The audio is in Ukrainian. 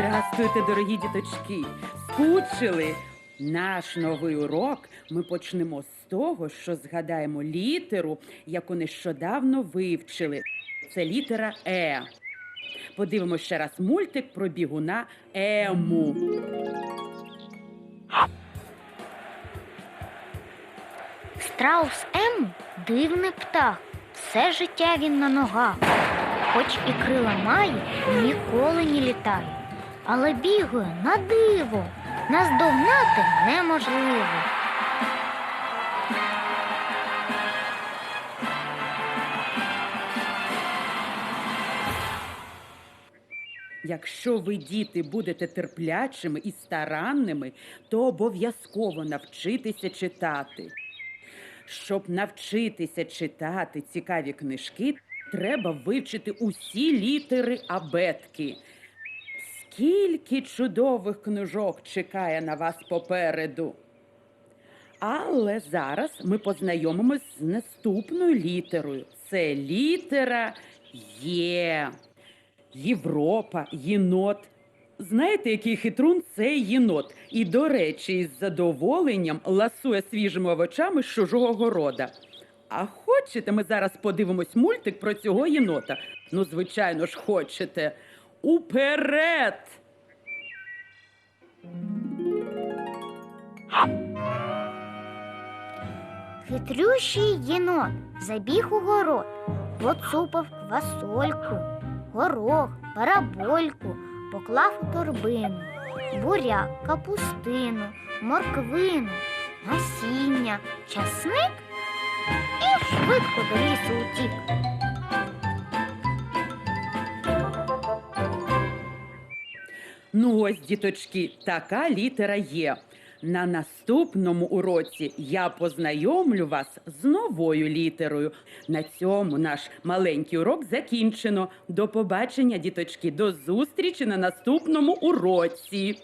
Здравствуйте, дорогі діточки! Скучили! Наш новий урок ми почнемо з того, що згадаємо літеру, яку нещодавно вивчили. Це літера Е. Подивимося ще раз мультик про бігуна Ему. Страус М дивний птах. Все життя він на ногах. Хоч і крила має, ніколи не літає. Але бігає на диво, наздогнати неможливо. Якщо ви, діти, будете терплячими і старанними, то обов'язково навчитеся читати. Щоб навчитися читати цікаві книжки, треба вивчити усі літери абетки. Скільки чудових книжок чекає на вас попереду. Але зараз ми познайомимось з наступною літерою. Це літера Є. Європа, єнот. Знаєте, який хитрун цей єнот? І, до речі, із задоволенням ласує свіжими овочами з чужого города. А хочете, ми зараз подивимось мультик про цього єнота? Ну, звичайно ж, хочете. Уперед! Хитрющий єнот забіг у город, поцупав квасольку, горох, парабольку, поклав у торбину, буряк, капустину, морквину, насіння, часник і швидко до лісу утік. Ну ось, діточки, така літера є. На наступному уроці я познайомлю вас з новою літерою. На цьому наш маленький урок закінчено. До побачення, діточки, до зустрічі на наступному уроці.